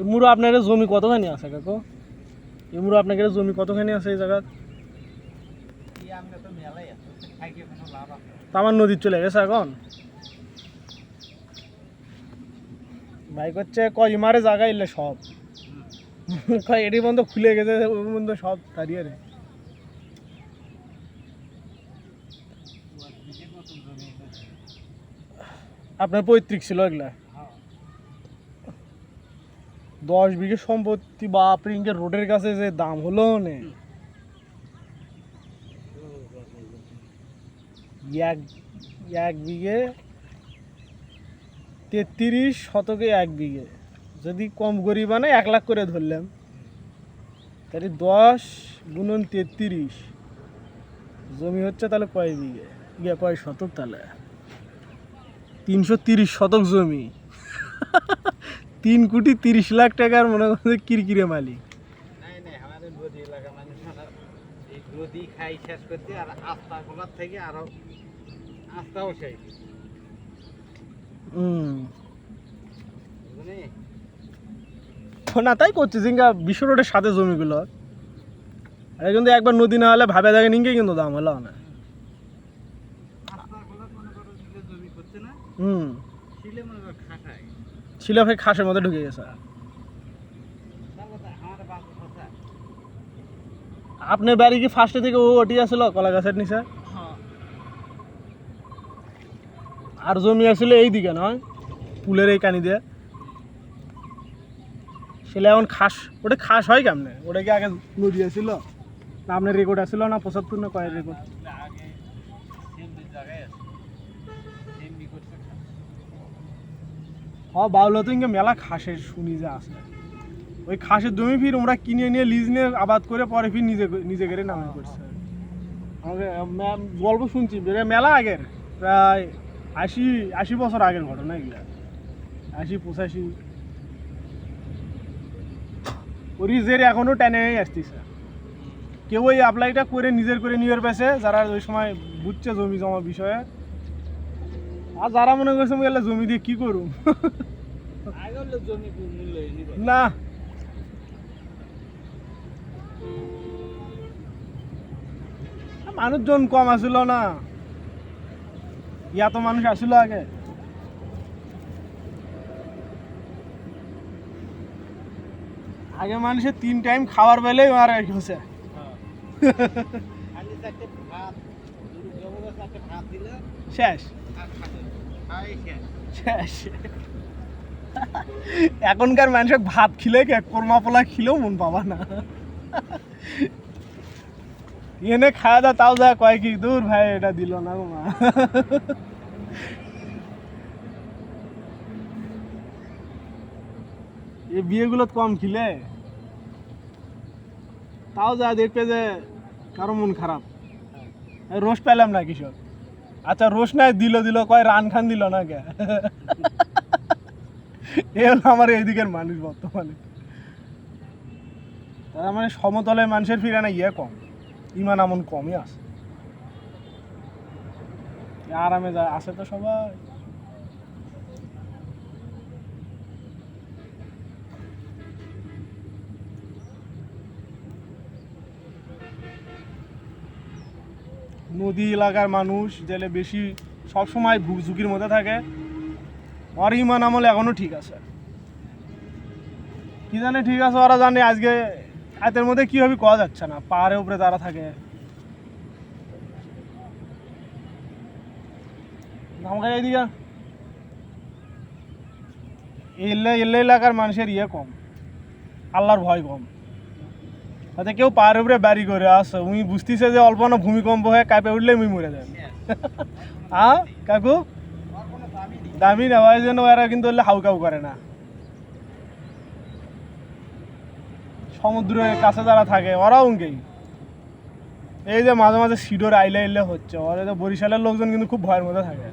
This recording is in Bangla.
এমুরো আপনার জমি কতখানি আছে, কাকু? এমুরো আপনার জমি কতখানি আছে এই জায়গা এই আমনে তো মেলাই আছে খাইকে কোনো লাভ আছে তা আমার নদীর চলে গেছে এখন। ভাই করছে, কয় মারে জায়গা এলে সব। এটি বন্ধ খুলে গেছে ওই বন্ধ সব দাঁড়িয়ে রে। আপনার পৈতৃক ছিল এগুলা? দশ বিঘে সম্পত্তি বা প্রিঙ্কের রোডের কাছে যে দাম হলো নে। এক এক বিঘে তেত্রিশ শতকে এক বিঘে। যদি কম করি মানে এক লাখ করে ধরলাম। তাহলে দশ গুণন তেত্রিশ, জমি হচ্ছে তাহলে কয় বিঘে? ইয়ে কয় শতক তাহলে? তিনশো তিরিশ শতক জমি। তিন কোটি তিরিশ লাখ টাকার মনে করছে কিরকিরে মালিক। নদী এলাকা মানুষ এই নদী খাই শেষ করতে আর আস্থা গোলার থেকে আরও আস্থাও সেই। হুম। না তাই করছে জিঙ্গা বিশ্ব রোডের সাথে জমিগুলো। আরে কিন্তু একবার নদী না হলে ভাবে দেখে নিঙ্গে কিন্তু দাম হলো না। হুম শিলে মনে করো খাটায় ছিল খাসের মধ্যে ঢুকে গেছে। আপনার বাড়ি কি ফার্স্টে থেকে ও ওটি আসলো, কলা গাছের নিচে? আর জমি আসলে এই দিকে নয়, পুলের এই কানি দিয়ে। সেটা এখন খাস, ওটা খাস হয় কেমনে? ওটা কি আগে নদী আসছিল না, আপনার রেকর্ড আসছিল না, পঁচাত্তর না কয়ের রেকর্ড আগে সেমনি জায়গায় আছে সেমনি করছে হ, বাউলো ইঙ্গে মেলা খাসের শুনি যে আছে। ওই খাসের জমি ফির ওরা কিনে নিয়ে লিজ নিয়ে আবাদ করে পরে ফির নিজে নিজে করে নামে করছে আমাকে গল্প শুনছি মেলা আগের, প্রায় আশি আশি বছর আগের ঘটনা এগুলা। আশি পঁচাশি। ওরি জের এখনও টেনে আসতেছে। কেউ ওই অ্যাপ্লাইটা করে নিজের করে নিয়ে পেছে যারা ওই সময় বুঝছে জমি জমা বিষয়ে। আর যারা মনে করছে গেলে জমি দিয়ে কি নিবে? না। মানুষজন কম আসিল না। ইয়া তো মানুষ আসিল আগে। আগে মানুষের তিন টাইম খাবার বেলেই মারা গেছে। দিলে শেষ। এখনকার মানুষের ভাত খিলে কোরমা পোলা খিলেও মন পাবা না। এনে খাওয়া দাওয়া তাও যা কয় কি, দূর ভাই, এটা দিল না গো মা। এই বিয়েগুলো কম খিলে। তাও যা দেখবে যে কারও মন খারাপ। রোজ পেলাম না কিশোর আচ্ছা রোশনায় দিল দিল, কয়, রান খান দিল না কে এ হলো আমার এইদিকের মানুষ বর্তমানে। তার মানে সমতলে মানুষের ফিরে না ইয়ে কম। ইমান আমন কমই আছে। আরামে যায় আসে তো সবাই। নদী এলাকার মানুষ যেলে বেশি সবসময় ঝুঁকির মধ্যে থাকে। আর ইমান আমল এখনও ঠিক আছে। কি জানে ঠিক আছে, ওরা জানে আজকে হাতের মধ্যে কি হবে কওয়া যাচ্ছে না, পাহাড়ের উপরে তারা থাকে। আমাকে এইদিকে এলে এলে এলাকার মানুষের ইয়ে কম, আল্লাহর ভয় কম। হয়তো কেউ পাহাড়ের উপরে বাড়ি করে আসে উনি বুঝতেছে যে অল্প না ভূমিকম্প হয়ে কাঁপে উঠলে উনি মরে যান হ্যাঁ কাকু? দামি না, ওই জন্য এরা কিন্তু হলে হাউ কাউ করে না। সমুদ্রের কাছে যারা থাকে, ওরাও উনকেই। এই যে মাঝে মাঝে সিডোর আইলে আইলে হচ্ছে, ওরা তো বরিশালের লোকজন কিন্তু খুব ভয়ের মধ্যে থাকে।